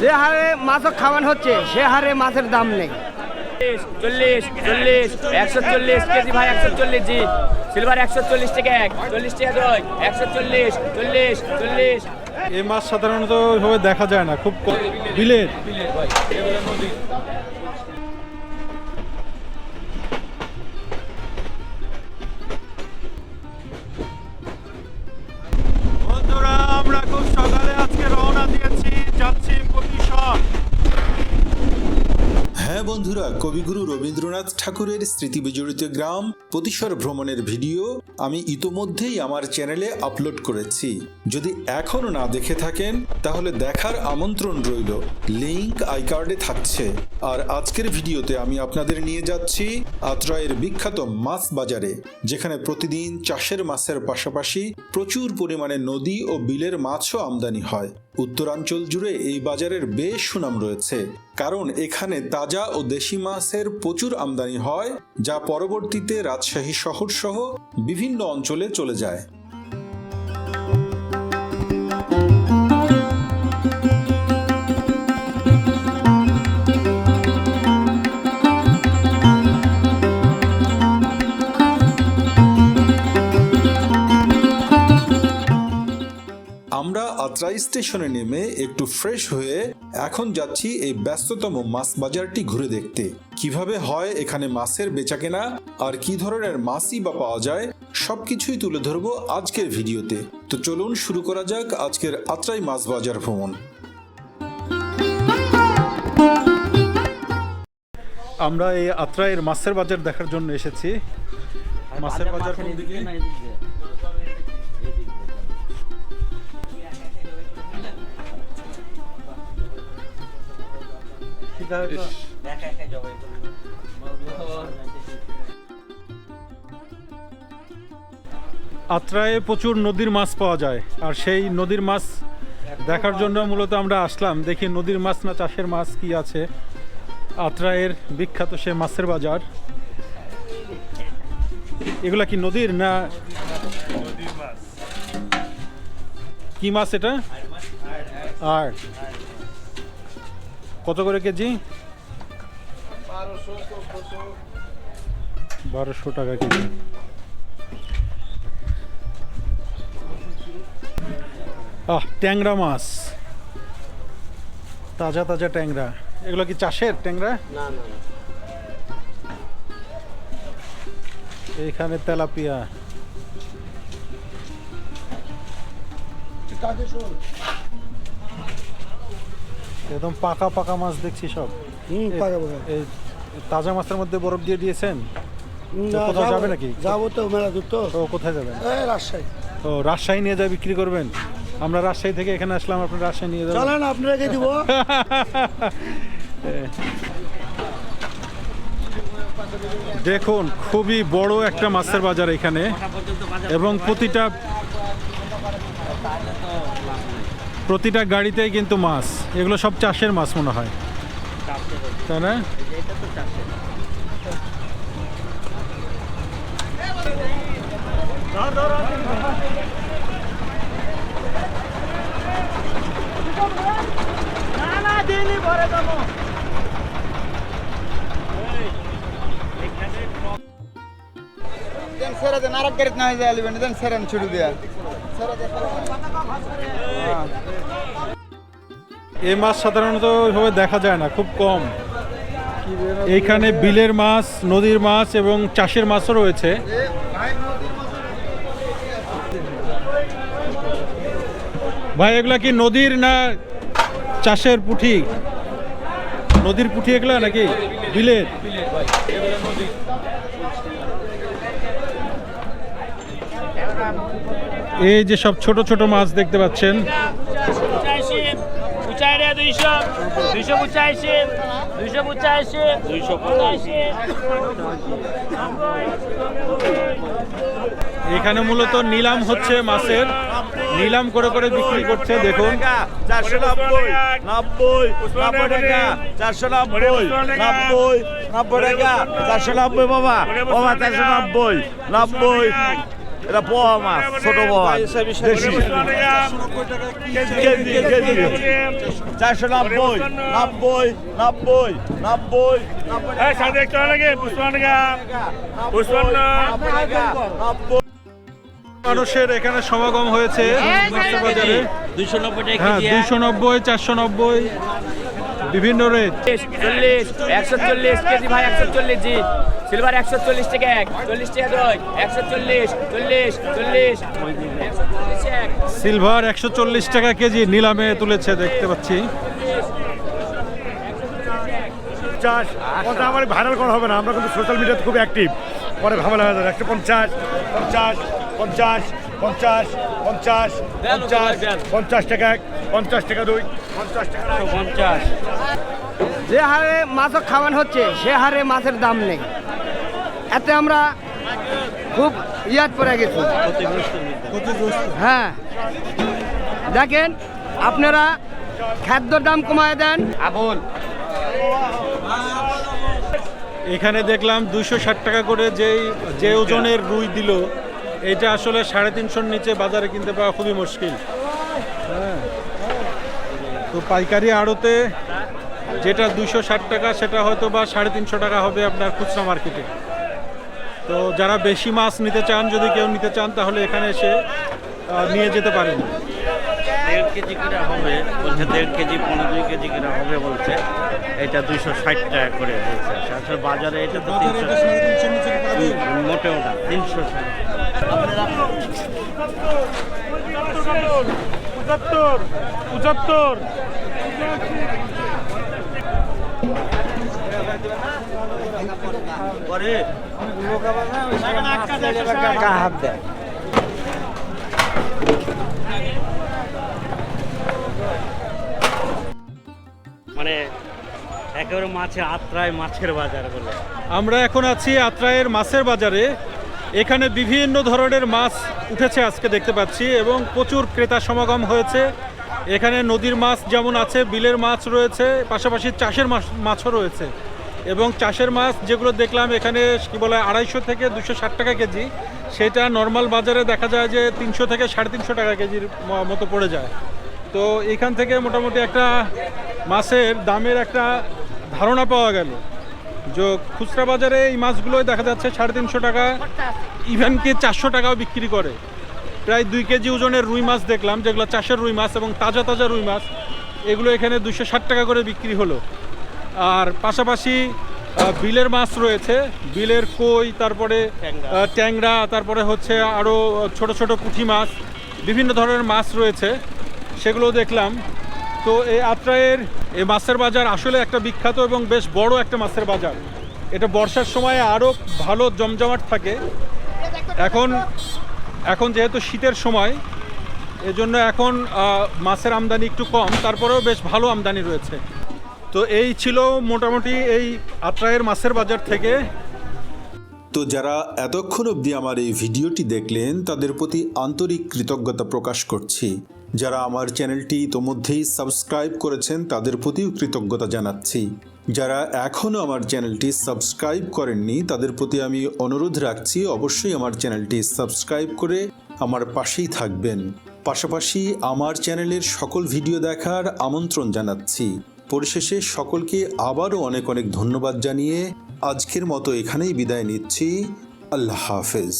যে হারে মাছও খাওয়ান হচ্ছে সে হারে মাছের দাম নেই। চল্লিশ চল্লিশ একশো চল্লিশ কেজি ভাই একশো চল্লিশ জি। সিলভার একশো চল্লিশ টাকা এক চল্লিশ টাকা দুই একশো চল্লিশ চল্লিশ চল্লিশ। এই মাছ সাধারণত ওইভাবে দেখা যায় না খুব। বিলের। আমরা খুব সকালে আজকে রওনা দিয়েছি যাচ্ছি হ্যাঁ বন্ধুরা, কবিগুরু রবীন্দ্রনাথ ঠাকুরের স্মৃতি বিজড়িত গ্রাম প্রতিসর ভ্রমণের ভিডিও আমি ইতোমধ্যেই আমার চ্যানেলে আপলোড করেছি। যদি এখনও না দেখে থাকেন, তাহলে দেখার আমন্ত্রণ রইল। লিংক আই কার্ডে থাকছে। আর আজকের ভিডিওতে আমি আপনাদের নিয়ে যাচ্ছি আত্রায়ের বিখ্যাত মাছ বাজারে, যেখানে প্রতিদিন চাষের মাছের পাশাপাশি প্রচুর পরিমাণে নদী ও বিলের মাছও আমদানি হয়। উত্তরাঞ্চল জুড়ে এই বাজারের বেশ সুনাম রয়েছে। কারণ এখানে তাজা ও দেশি মাছের প্রচুর আমদানি হয়, যা পরবর্তীতে রাজশাহী শহর সহ বিভিন্ন অঞ্চলে চলে যায়। আত্রাই স্টেশনে নেমে একটু ফ্রেশ হয়ে এখন যাচ্ছি এই ব্যস্ততম মাছ বাজারটি ঘুরে দেখতে। কীভাবে হয় এখানে মাছের বেচাকেনা আর কি ধরনের মাছই বা পাওয়া যায়? সবকিছুই তুলে ধরবো আজকের ভিডিওতে। তো চলুন শুরু করা যাক আজকের আত্রাই মাছ বাজার ভ্রমণ। আমরা এই আত্রায়ের মাছের বাজার দেখার জন্য এসেছি। মাছের বাজার কোন দিকে আত্রায়ে প্রচুর নদীর মাছ পাওয়া যায়, আর সেই নদীর মাছ দেখার জন্য মূলত আমরা আসলাম। দেখি নদীর মাছ না চাষের মাছ কি আছে। আত্রায়ের বিখ্যাত সে মাছের বাজার। এগুলা কি নদীর না কি মাছ এটা? আর কত করে কেজি? বারোশো টাকা কেজি। আহ ট্যাংরা মাছ। তাজা তাজা ট্যাংরা। এগুলো কি চাষের ট্যাংরা? না না এইখানে তেলাপিয়া। একদম পাকা পাকা মাছ দেখছি সব। হুম পাকা পাকা। তাজা মাছের মধ্যে বরফ দিয়ে দিয়েছেন? কোথাও যাবে নাকি? যাব তো মেলা দূর তো কোথায় যাবেন? রাজশাহী। ও রাজশাহী নিয়ে যায় বিক্রি করবেন। আমরা রাজশাহী থেকে এখানে আসলাম আপনি রাজশাহী নিয়ে যাবেন। চলেন আপনাকে দিব। দেখুন খুবই বড় একটা মাছের বাজার এখানে। এবং প্রতিটা প্রতিটা গাড়িতেই কিন্তু মাছ। এগুলো সব চাষের মাছ মনে হয়। তাই না? সেরা দেন, আরেক গাড়িতে না হয়ে যায় দেন সেরেন ছুটু দিয়া। এই মাছ সাধারণত ওইভাবে দেখা যায় না, খুব কম। এইখানে বিলের মাছ, নদীর মাছ এবং চাষের মাছও রয়েছে। ভাই, এগুলা কি নদীর না চাষের পুঁঠি? নদীর পুঁঠি এগুলা নাকি? বিলের? এই যে সব ছোট ছোট মাছ দেখতে পাচ্ছেন। এখানে মূলত নিলাম হচ্ছে মাছের। নিলাম করে করে বিক্রি করছে, দেখুন। চারশো নব্বই নব্বই নব্বই চারশো নব্বই নব্বই নব্বই, চারশো নব্বই, বাবা। বাবা, চারশো নব্বই নব্বই। এটা পোয়া মাছ ছোট পোয়া। চারশো নব্বই নব্বই নব্বই নব্বই মানুষের এখানে সমাগম হয়েছে মাছের বাজারে হ্যাঁ। দুইশো নব্বই চারশো নব্বই বিভিন্ন রেট চল্লিশ একশো চল্লিশ কেজি ভাই একশো চল্লিশ জি। সিলভার একশো চল্লিশ টাকা এক চল্লিশ টাকা দুই একশো চল্লিশ চল্লিশ চল্লিশ সিলভার একশো চল্লিশ টাকা কেজি নিলামে তুলেছে দেখতে পাচ্ছি। পঞ্চাশ ওটা আমার ভাইরাল করা হবে না আমরা কিন্তু সোশ্যাল মিডিয়াতে খুব অ্যাক্টিভ পরে ঝামেলা হয়ে যাবে একশো পঞ্চাশ পঞ্চাশ পঞ্চাশ পঞ্চাশ পঞ্চাশ পঞ্চাশ পঞ্চাশ টাকা এক পঞ্চাশ টাকা দুই পঞ্চাশ টাকা পঞ্চাশ। যে হারে মাছ খাওয়ানো হচ্ছে সে হারে মাছের দাম নেই। এতে আমরা খুব ইয়াদ পড়ে গেছি। হ্যাঁ। দেখেন, আপনারা খাদ্যর দাম কমায় দেন। আবুল। এখানে দেখলাম দুইশো ষাট টাকা করে যেই যে ওজনের রুই দিল এটা আসলে সাড়ে তিনশোর নিচে বাজারে কিনতে পাওয়া খুবই মুশকিল। হ্যাঁ তো পাইকারি আড়তে যেটা দুইশো ষাট টাকা, সেটা হয়তো বা সাড়ে তিনশো টাকা হবে আপনার খুচরা মার্কেটে। তো যারা বেশি মাছ নিতে চান যদি কেউ নিতে চান তাহলে এখানে এসে নিয়ে যেতে পারেন। দেড় কেজি করে হবে বলছে দেড় কেজি পনেরো দুই কেজি করে হবে বলছে। এটা দুইশো ষাট টাকা করে বলছে। আসলে বাজারে এটা তো তিনশো মোটেও না তিনশো ষাট পঁচাত্তর। মানে একেবারে আত্রায় মাছের বাজার বলে আমরা এখন আছি আত্রায়ের মাছের বাজারে। এখানে বিভিন্ন ধরনের মাছ উঠেছে আজকে দেখতে পাচ্ছি এবং প্রচুর ক্রেতা সমাগম হয়েছে। এখানে নদীর মাছ যেমন আছে, বিলের মাছ রয়েছে, পাশাপাশি চাষের মাছ, মাছও রয়েছে। এবং চাষের মাছ যেগুলো দেখলাম এখানে, কি বলে, আড়াইশো থেকে দুশো ষাট টাকা কেজি, সেটা নর্মাল বাজারে দেখা যায় যে তিনশো থেকে সাড়ে তিনশো টাকা কেজির মতো পড়ে যায়। তো এখান থেকে মোটামুটি একটা মাছের দামের একটা ধারণা পাওয়া গেল। যে খুচরা বাজারে এই মাছগুলোই দেখা যাচ্ছে সাড়ে তিনশো টাকা ইভেন কি চারশো টাকাও বিক্রি করে। প্রায় দুই কেজি ওজনের রুই মাছ দেখলাম, যেগুলো চাষের রুই মাছ এবং তাজা তাজা রুই মাছ, এগুলো এখানে দুশো ষাট টাকা করে বিক্রি হলো। আর পাশাপাশি বিলের মাছ রয়েছে। বিলের কই তারপরে ট্যাংরা। তারপরে হচ্ছে আরও ছোট ছোট পুঁটি মাছ বিভিন্ন ধরনের মাছ রয়েছে। সেগুলো দেখলাম। তো এই আত্রায়ের এই মাছের বাজার আসলে একটা বিখ্যাত এবং বেশ বড় একটা মাছের বাজার। এটা বর্ষার সময় আরও ভালো জমজমাট থাকে। এখন এখন যেহেতু শীতের সময় এজন্য এখন মাছের আমদানি একটু কম তারপরেও বেশ ভালো আমদানি রয়েছে। তো এই ছিল মোটামুটি এই আত্রায়ের মাছের বাজার থেকে। তো যারা এতক্ষণ অবধি আমার এই ভিডিওটি দেখলেন, তাদের প্রতি আন্তরিক কৃতজ্ঞতা প্রকাশ করছি। যারা আমার চ্যানেলটি ইতোমধ্যেই সাবস্ক্রাইব করেছেন, তাদের প্রতিও কৃতজ্ঞতা জানাচ্ছি। যারা এখনও আমার চ্যানেলটি সাবস্ক্রাইব করেননি, তাদের প্রতি আমি অনুরোধ রাখছি, অবশ্যই আমার চ্যানেলটি সাবস্ক্রাইব করে আমার পাশেই থাকবেন। পাশাপাশি আমার চ্যানেলের সকল ভিডিও দেখার আমন্ত্রণ জানাচ্ছি। পরিশেষে সকলকে আবারও অনেক অনেক ধন্যবাদ জানিয়ে আজকের মতো এখানেই বিদায় নিচ্ছি। আল্লাহ হাফেজ।